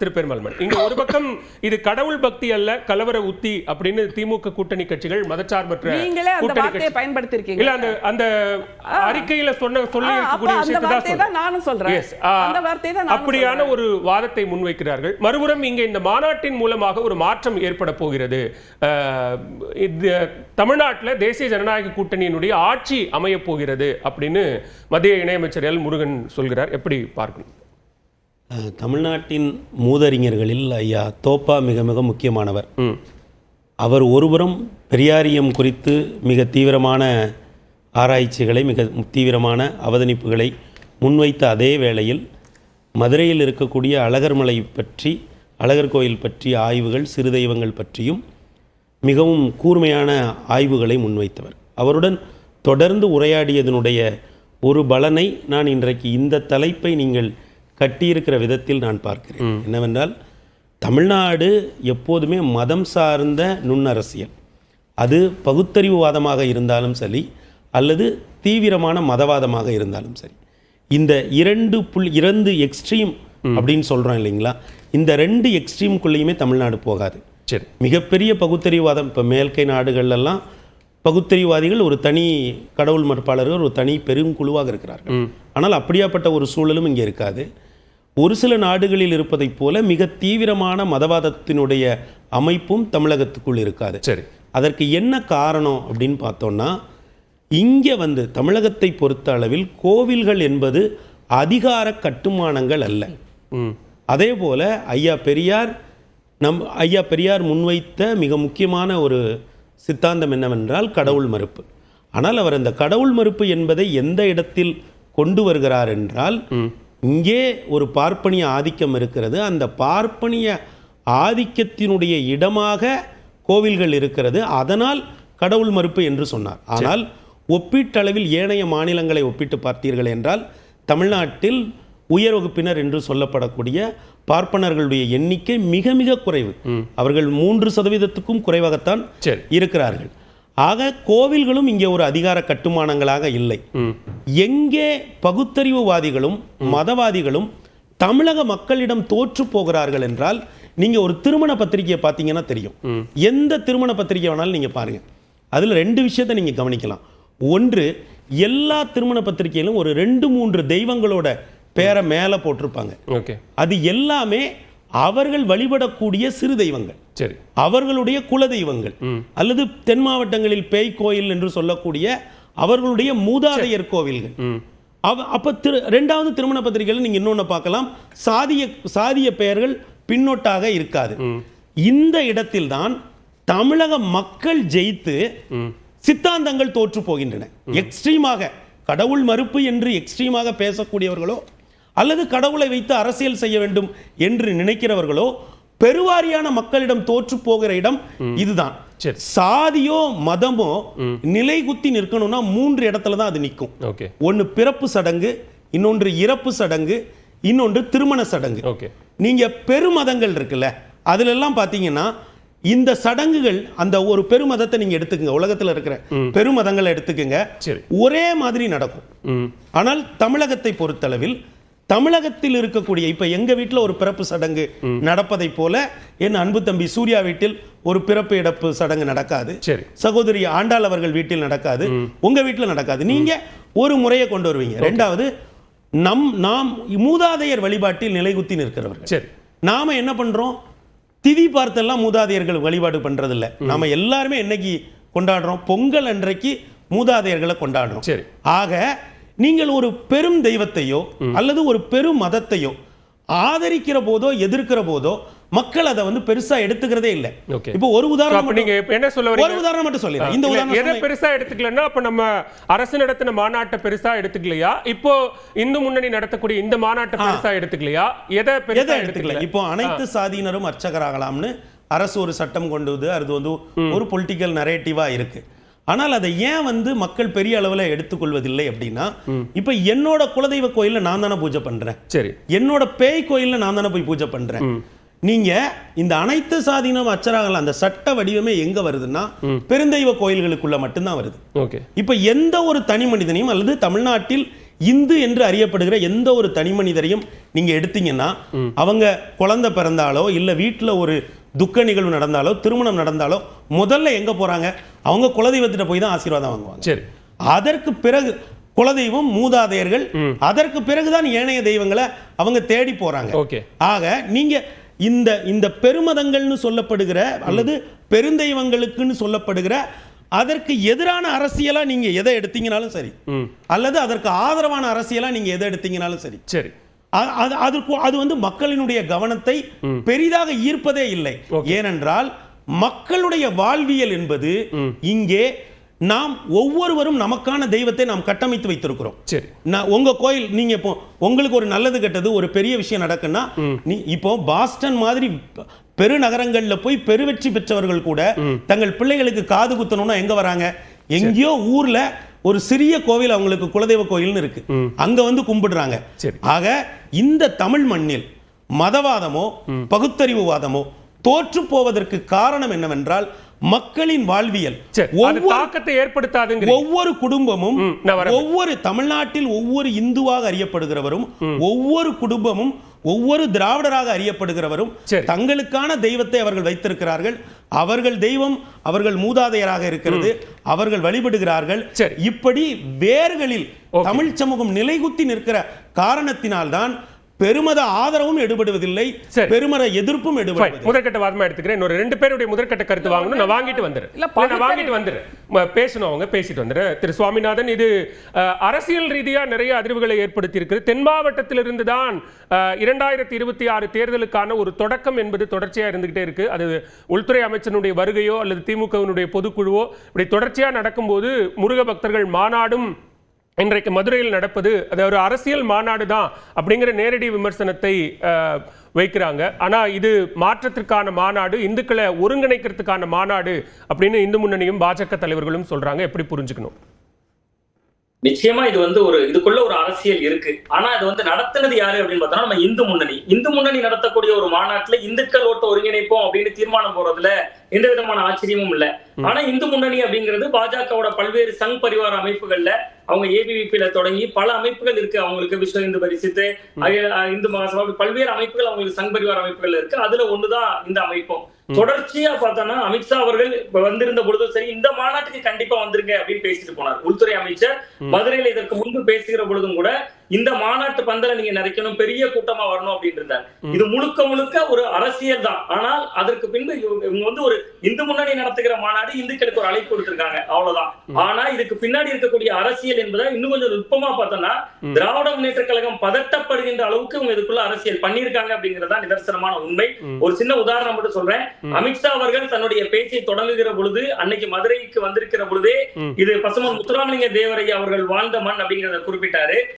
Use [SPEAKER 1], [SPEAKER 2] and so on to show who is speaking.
[SPEAKER 1] திரு பெருமாள்மன் இங்க ஒரு பக்கம் இது கடவுள் பக்தி அல்ல கலவர உத்தி அப்படின்னு திமுக கூட்டணி கட்சிகள் மதச்சார்பற்ற
[SPEAKER 2] நீங்களே அந்த வார்த்தையை பயன்படுத்தியிருக்கீங்க
[SPEAKER 1] இல்ல அந்த அந்த அறிக்கையில சொன்ன சொல்லி இருக்கக்கூடிய விஷயத்தை தான்
[SPEAKER 2] நானும் சொல்றேன். அந்த வார்த்தையை தான்
[SPEAKER 1] அப்படியான. ஒரு வாதத்தை முன்வைக்கிறார்கள். மறுபுறம் இங்க இந்த மாநாட்டின் மூலமாக ஒரு மாற்றம் ஏற்பட போகிறது. தமிழ்நாட்டுல தேசிய ஜனநாயக கூட்டணியினுடைய ஆட்சி அமைய போகிறது அப்படின்னு மத்திய இணையமைச்சர் எல் முருகன் சொல்கிறார். எப்படி பார்க்கணும்?
[SPEAKER 3] தமிழ்நாட்டின் மூதறிஞர்களில் ஐயா தோப்பா மிக மிக முக்கியமானவர். அவர் ஒருபுறம் பெரியாரியம் குறித்து மிக தீவிரமான ஆராய்ச்சிகளை மிக தீவிரமான அவதானிப்புகளை முன்வைத்த அதே வேளையில் மதுரையில் இருக்கக்கூடிய அழகர்மலை பற்றி அழகர் கோயில் பற்றிய ஆய்வுகள் சிறு தெய்வங்கள் பற்றியும் மிகவும் கூர்மையான ஆய்வுகளை முன்வைத்தவர். அவருடன் தொடர்ந்து உரையாடியதனுடைய ஒரு பலனை நான் இன்றைக்கு இந்த தலைப்பை நீங்கள் கட்டியிருக்கிற விதத்தில் நான் பார்க்கிறேன். என்னவென்றால் தமிழ்நாடு எப்போதுமே மதம் சார்ந்த நுண்ணரசியல். அது பகுத்தறிவுவாதமாக இருந்தாலும் சரி அல்லது தீவிரமான மதவாதமாக இருந்தாலும் சரி. இந்த இரண்டு புள் இரண்டு எக்ஸ்ட்ரீம் அப்படின்னு சொல்றோம் இல்லைங்களா? இந்த ரெண்டு எக்ஸ்ட்ரீம்குள்ளேயுமே தமிழ்நாடு போகாது.
[SPEAKER 1] சரி.
[SPEAKER 3] மிகப்பெரிய பகுத்தறிவாதம் இப்போ மேல்கை நாடுகள்லாம் பகுத்தறிவாதிகள் ஒரு தனி கடவுள் மறுப்பாளர்கள் ஒரு தனி பெரும் குழுவாக இருக்கிறார்கள். ஆனால் அப்படியாப்பட்ட ஒரு சூழலும் இங்கே இருக்காது. ஒரு சில நாடுகளில் இருப்பதைப் போல மிக தீவிரமான மதவாதத்தினுடைய அமைப்பும் தமிழகத்துக்குள் இருக்காது.
[SPEAKER 1] சரி.
[SPEAKER 3] அதற்கு என்ன காரணம் அப்படின்னு பார்த்தோம்னா இங்கே வந்து தமிழகத்தை பொறுத்த அளவில் கோவில்கள் என்பது அதிகார கட்டுமானங்கள் அல்ல. அதே போல ஐயா பெரியார் நம் ஐயா பெரியார் முன்வைத்த மிக முக்கியமான ஒரு சித்தாந்தம் என்னவென்றால் கடவுள் மறுப்பு. ஆனால் அவர் அந்த கடவுள் மறுப்பு என்பதை எந்த இடத்தில் கொண்டு வருகிறார் என்றால் இங்கே ஒரு பார்ப்பனிய ஆதிக்கம் இருக்கிறது. அந்த பார்ப்பனிய ஆதிக்கத்தினுடைய இடமாக கோவில்கள் இருக்கிறது. அதனால் கடவுள் மறுப்பு என்று சொன்னார். ஆனால் ஒப்பீட்டளவில் ஏனைய மாநிலங்களை ஒப்பிட்டு பார்த்தீர்கள் என்றால் தமிழ்நாட்டில் உயர் வகுப்பினர் என்று சொல்லப்படக்கூடிய பார்ப்பனர்களுடைய எண்ணிக்கை மிக மிக குறைவு. அவர்கள் மூன்று சதவீதத்துக்கும் குறைவாகத்தான் இருக்கிறார்கள். ஆக கோவில்களும் இங்கே ஒரு அதிகார கட்டுமானங்களாக இல்லை.
[SPEAKER 1] ம்.
[SPEAKER 3] எங்கே பகுத்தறிவுவாதிகளும் மதவாதிகளும் தமிழக மக்களிடம் தோற்று போகிறார்கள் என்றால் நீங்க ஒரு திருமண பத்திரிகையை பார்த்தீங்கன்னா தெரியும். எந்த திருமண பத்திரிகை வேணாலும் நீங்க பாருங்க. அதுல ரெண்டு விஷயத்தை நீங்க கவனிக்கலாம். ஒன்று எல்லா திருமண பத்திரிகையிலும் ஒரு ரெண்டு மூன்று தெய்வங்களோட பேரை மேல போட்டிருப்பாங்க.
[SPEAKER 1] ஓகே.
[SPEAKER 3] அது எல்லாமே அவர்கள் வழிபடக்கூடிய சிறு தெய்வங்கள்.
[SPEAKER 1] சரி.
[SPEAKER 3] அவர்களுடைய குல தெய்வங்கள். அல்லது தென் மாவட்டங்களில் பேய் கோயில் என்று சொல்லக்கூடிய அவர்களுடைய மூதாதையர் கோவில்கள். அப்ப திரு ரெண்டாவது திருமண பத்திரிகையில் நீங்க இன்னொன்னு பார்க்கலாம். சாதிய சாதிய பெயர்கள் பின்னொட்டாக இருக்காது. இந்த இடத்தில்தான் தமிழக மக்கள் ஜெயித்து சித்தாந்தங்கள் தோற்று போகின்றன. எக்ஸ்ட்ரீமாக கடவுள் மறுப்பு என்று எக்ஸ்ட்ரீமாக பேசக்கூடியவர்களோ அல்லது கடவுளை வைத்து அரசியல் செய்ய வேண்டும் என்று நினைக்கிறவர்களோ பெருவாரியான மக்களிடம் தோற்று போகிற இடம் இதுதான்.
[SPEAKER 1] சரி.
[SPEAKER 3] சாதியோ மதமோ நிலைகுத்தி நிற்கணும்னா மூன்று இடத்துல தான் அது நிற்கும்.
[SPEAKER 1] ஓகே.
[SPEAKER 3] ஒன்னு பிறப்பு சடங்கு இன்னொன்று இறப்பு சடங்கு இன்னொன்று திருமண சடங்கு.
[SPEAKER 1] ஓகே.
[SPEAKER 3] நீங்க பெருமதங்கள் இருக்குல்ல அதுல எல்லாம் பாத்தீங்கன்னா இந்த சடங்குகள் அந்த ஒரு பெருமதத்தை நீங்க எடுத்துக்கங்க உலகத்துல இருக்கிற பெருமதங்களை எடுத்துக்கங்க. ஒரே மாதிரி நடக்கும். ஆனால் தமிழகத்தை பொறுத்தளவில் தமிழகத்தில் இருக்கக்கூடிய இப்ப எங்க வீட்ல ஒரு பிறப்பு சடங்கு நடப்பதை போல என் அன்பு தம்பி சூர்யா வீட்டில் ஒரு பிறப்பு இறப்பு சடங்கு நடக்காது.
[SPEAKER 1] சரி.
[SPEAKER 3] சகோதரி ஆண்டாள் அவர்கள் வீட்டில் நடக்காது. உங்க வீட்டில் நடக்காது. நீங்க ஒரு முறையை கொண்டு வருவீங்க. ரெண்டாவது நம் நாம் மூதாதையர் வழிபாட்டில் நிலைகுத்தி நிற்கிறவர்கள்.
[SPEAKER 1] சரி.
[SPEAKER 3] நாம என்ன பண்றோம்? திதி பார்த்தெல்லாம் மூதாதையர்கள் வழிபாடு பண்றதில்ல. நாம எல்லாருமே என்னைக்கு கொண்டாடுறோம்? பொங்கல் அன்றைக்கு மூதாதையர்களை கொண்டாடுறோம்.
[SPEAKER 1] சரி.
[SPEAKER 3] ஆக நீங்கள் ஒரு பெரும் தெய்வத்தையோ அல்லது ஒரு பெரும் மதத்தையோ ஆதரிக்கிற போதோ எதிர்க்கிற போதோ மக்கள் அதை வந்து பெருசா எடுத்துக்கிறதே இல்லை. இப்போ ஒரு உதாரணம்
[SPEAKER 1] நீங்க என்ன சொல்ல
[SPEAKER 3] ஒரு உதாரணம் மட்டும் சொல்லிடுறேன். இந்த உதாரணம்
[SPEAKER 1] எதை பெருசா எடுத்துக்கலன்னா அப்ப நம்ம அரசு நடத்தின மாநாட்டை பெருசா எடுத்துக்கலையா? இப்போ இந்து முன்னணி நடத்தக்கூடிய இந்த மாநாட்டை பெருசா எடுத்துக்கலையா? எதை பெருசா
[SPEAKER 3] எடுத்துக்கல? இப்போ அனைத்து சாதியினரும் அர்ச்சகராகலாம்னு அரசு ஒரு சட்டம் கொண்டு வந்து அது வந்து ஒரு பொலிட்டிக்கல் நரேட்டிவா இருக்கு. ஆனால் அதை ஏன் வந்து மக்கள் பெரிய அளவுல எடுத்துக்கொள்வதில்லை அப்படின்னா இப்ப என்னோட குலதெய்வ கோயில்ல நான் தானே பூஜை பண்றேன்.
[SPEAKER 1] சரி.
[SPEAKER 3] என்னோட பேய் கோயில்ல நான் தானே போய் பூஜை பண்றேன். நீங்க இந்த அனைத்து சாதியினம் அச்சராகலாம் அந்த சட்ட வடிவமே எங்க வருதுன்னா பெருந்தெய்வ கோயில்களுக்குள்ள மட்டும்தான் வருது.
[SPEAKER 1] ஓகே.
[SPEAKER 3] இப்ப எந்த ஒரு தனி மனிதனையும் அல்லது தமிழ்நாட்டில் இந்து என்று அறியப்படுகிற எந்த ஒரு தனி மனிதரையும் நீங்க எடுத்தீங்கன்னா அவங்க குழந்தை பிறந்தாலோ இல்ல வீட்டுல ஒரு துக்க நிகழ்வு நடந்தாலோ திருமணம் நடந்தாலோ முதல்ல எங்க போறாங்க? அவங்க குலதெய்வத்திட்ட போய் தான் ஆசீர்வாதம் வாங்குவாங்க.
[SPEAKER 1] சரி.
[SPEAKER 3] அதற்கு பிறகு குலதெய்வம் மூதாதையர்கள் அதற்கு பிறகுதான் ஏனைய தெய்வங்களை அவங்க தேடி போறாங்க.
[SPEAKER 1] ஓகே.
[SPEAKER 3] ஆக நீங்க இந்த இந்த பெருமதங்கள்னு சொல்லப்படுகிற அல்லது பெருந்தெய்வங்களுக்குன்னு சொல்லப்படுகிற அதற்கு எதிரான அரசியலா நீங்க எதை எடுத்தீங்கனாலும் சரி. அல்லது அதற்கு ஆதரவான அரசியலா நீங்க எதை எடுத்தீங்கனாலும் சரி.
[SPEAKER 1] சரி.
[SPEAKER 3] அ- அது வந்து மக்களினுடைய கவனத்தை பெரிதாக ஈர்ப்பதே இல்லை. ஏனென்றால் மக்களுடைய வாழ்வியல் என்பது இங்கே நாம் ஒவ்வொருவரும் நமக்கான தெய்வத்தை நாம் கட்டமைத்து வைத்திருக்கிறோம்.
[SPEAKER 1] சரி.
[SPEAKER 3] நான் உங்க கோயில் நீங்க இப்போ உங்களுக்கு ஒரு நல்லது கெட்டது ஒரு பெரிய விஷயம் நடக்குன்னா நீ இப்போ பாஸ்டன் மாதிரி பெருநகரங்கள்ல போய் பெருவெற்றி பெற்றவர்கள் கூட தங்கள் பிள்ளைகளுக்கு காது குத்தணும்னா எங்க வராங்க? எங்கேயோ ஊர்ல ஒரு சிறிய கோவில் அவங்களுக்கு குலதெய்வ கோயில்னு இருக்கு. அங்க வந்து கும்பிடுறாங்க. ஆக இந்த தமிழ் மண்ணில் மதவாதமோ பகுத்தறிவுவாதமோ தோற்று போவதற்கு காரணம் என்னவென்றால் மக்களின் வாழ்வியல்.
[SPEAKER 1] தாக்கத்தை ஏற்படுத்தாதுங்கிறீங்க.
[SPEAKER 3] ஒவ்வொரு குடும்பமும். ஒவ்வொரு தமிழ்நாட்டில் ஒவ்வொரு இந்துவாக அறியப்படுகிறவரும் ஒவ்வொரு குடும்பமும் ஒவ்வொரு திராவிடராக அறியப்படுகிறவரும். தங்களுக்கான தெய்வத்தை அவர்கள் வைத்திருக்கிறார்கள். அவர்கள் தெய்வம் அவர்கள் மூதாதையராக இருக்கிறது அவர்கள் வழிபடுகிறார்கள்
[SPEAKER 1] சரி.
[SPEAKER 3] இப்படி வேர்களில். தமிழ் சமூகம் நிலைகுத்தி நிற்கிற காரணத்தினால்தான் பெருமத ஆதரவும் எடுபடுவதில்லை. பெருமத எதிர்ப்பும்
[SPEAKER 1] Fine.
[SPEAKER 3] எடுபடுவதில்லை.
[SPEAKER 1] முதற்கட்ட வாதமா எடுத்துக்கிறேன். இன்னொரு ரெண்டு பேருடைய முதற்கட்ட கருத்து வாங்கணும். நான் வாங்கிட்டு
[SPEAKER 2] இல்ல,
[SPEAKER 1] நான் வாங்கிட்டு வந்துடுறேன். ம- பேசணும் அவங்க பேசிட்டு வந்துடுறேன். திரு சுவாமிநாதன் இது அரசியல் ரீதியா நிறைய அதிர்வுகளை ஏற்படுத்தி இருக்கு தென் மாவட்டத்திலிருந்து தான் இரண்டாயிரத்தி இருபத்தி ஆறு தேர்தலுக்கான ஒரு தொடக்கம் என்பது தொடர்ச்சியா இருந்துகிட்டே இருக்கு. அது உள்துறை அமைச்சனுடைய வருகையோ அல்லது திமுகவினுடைய பொதுக்குழுவோ இப்படி தொடர்ச்சியா நடக்கும்போது முருக பக்தர்கள் மாநாடும் இன்றைக்கு மதுரையில் நடப்பது அது ஒரு அரசியல் மாநாடு தான் அப்படிங்கிற நேரடி விமர்சனத்தை அஹ், வைக்கிறாங்க. ஆனா இது மாற்றத்திற்கான மாநாடு இந்துக்களை ஒருங்கிணைக்கிறதுக்கான மாநாடு அப்படின்னு இந்து முன்னணியும் பாஜக தலைவர்களும் சொல்றாங்க. எப்படி புரிஞ்சுக்கணும்?
[SPEAKER 4] நிச்சயமா இது வந்து ஒரு இதுக்குள்ள ஒரு அரசியல் இருக்கு. ஆனா இது வந்து நடத்துனது யாரு அப்படின்னு பார்த்தோம்னா நம்ம இந்து முன்னணி. இந்து முன்னணி நடத்தக்கூடிய ஒரு மாநாட்டுல இந்துக்கள் ஓட்ட ஒருங்கிணைப்போம் அப்படின்னு தீர்மானம் போறதுல எந்த விதமான ஆச்சரியமும் இல்ல. ஆனா இந்து முன்னணி அப்படிங்கிறது பாஜகவோட பல்வேறு சங் பரிவார அமைப்புகள்ல அவங்க ஏபிவிபில தொடங்கி பல அமைப்புகள் இருக்கு. அவங்களுக்கு விஸ்வ இந்து பரிசுத்து இந்து மகாசபா பல்வேறு அமைப்புகள் அவங்களுக்கு சங் பரிவார அமைப்புகள் இருக்கு. அதுல ஒண்ணுதான் இந்த அமைப்பும் தொடர்ச்சியா பார்த்தோம்னா அமித்ஷா அவர்கள் வந்திருந்த பொழுதும் சரி இந்த மாநாட்டுக்கு கண்டிப்பா வந்துருங்க அப்படின்னு பேசிட்டு போனார். உள்துறை அமைச்சர் மதுரையில இதற்கு முன்பு பேசுகிற பொழுதும் கூட இந்த மாநாட்டு பந்தல நீங்க நிறைக்கணும் பெரிய கூட்டமா வரணும் அப்படின்னு இருந்தார் இது முழுக்க முழுக்க ஒரு அரசியல் தான். ஆனால் அதற்கு பின்பு இவங்க இவங்க வந்து ஒரு இந்து முன்னணி நடத்துகிற மாநாடு இந்துக்களுக்கு ஒரு அழைப்பு கொடுத்திருக்காங்க. அவ்வளவுதான். ஆனா இதுக்கு பின்னாடி இருக்கக்கூடிய அரசியல் என்பதை இன்னும் கொஞ்சம் நுட்பமா பார்த்தோம்னா திராவிட முன்னேற்ற கழகம் பதட்டப்படுகின்ற அளவுக்கு இவங்க இதுக்குள்ள அரசியல் பண்ணியிருக்காங்க அப்படிங்கறதா நிதர்சனமான உண்மை. ஒரு சின்ன உதாரணம் மட்டும் சொல்றேன். அமித்ஷா அவர்கள் தன்னுடைய பேச்சை தொடங்குகிற பொழுது அன்னைக்கு மதுரைக்கு வந்திருக்கிற பொழுதே இது பசுமன் முத்துராமலிங்க தேவரையா அவர்கள் வாழ்ந்த மண் அப்படிங்கறத குறிப்பிட்டாரு.